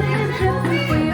you can help me.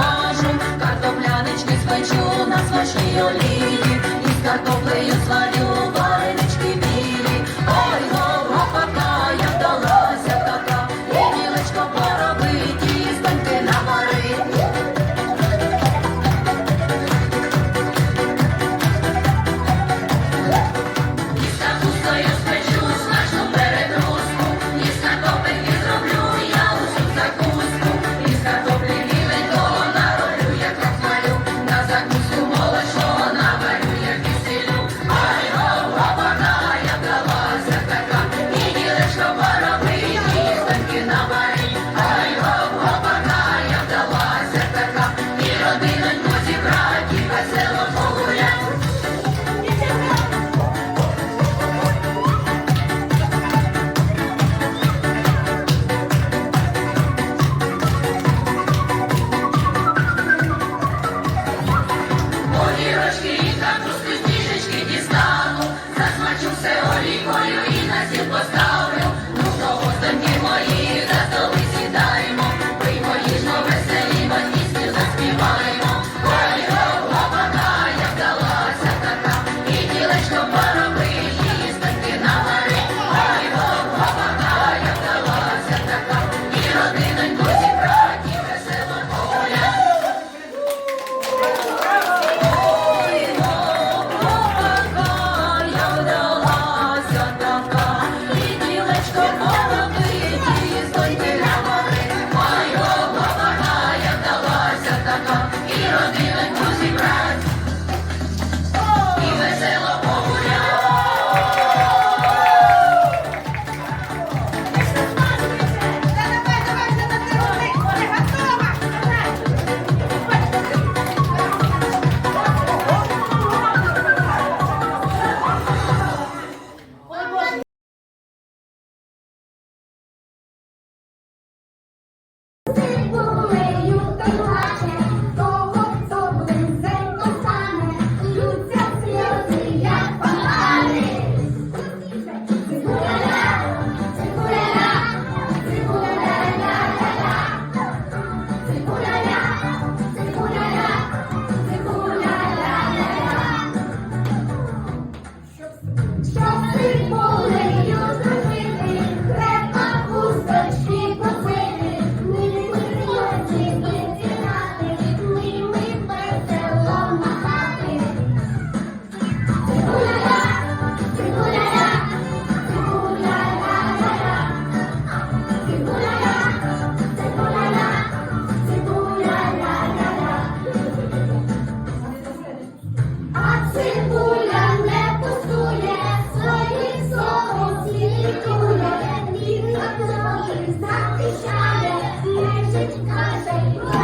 смажу, картоплянички спечу на смачній олії. Thank you.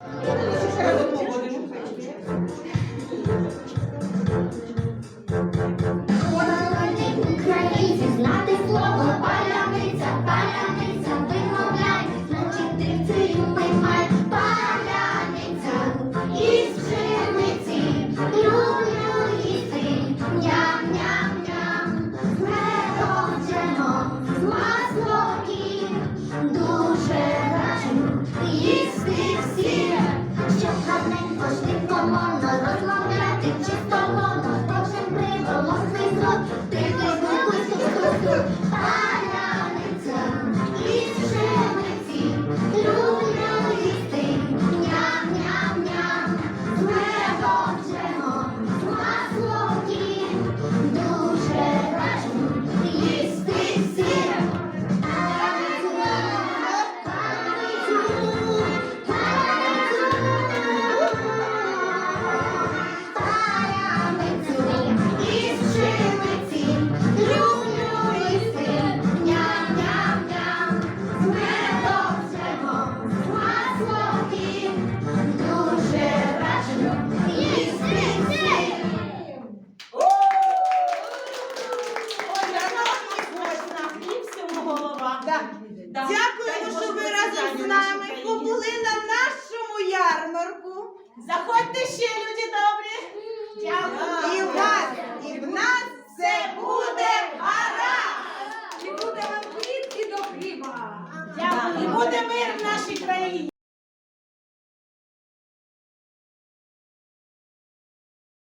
嗯。Дякуємо, що ви разом з нами побули на нашому ярмарку. Заходьте ще, люди добрі. І в вас, і в нас все буде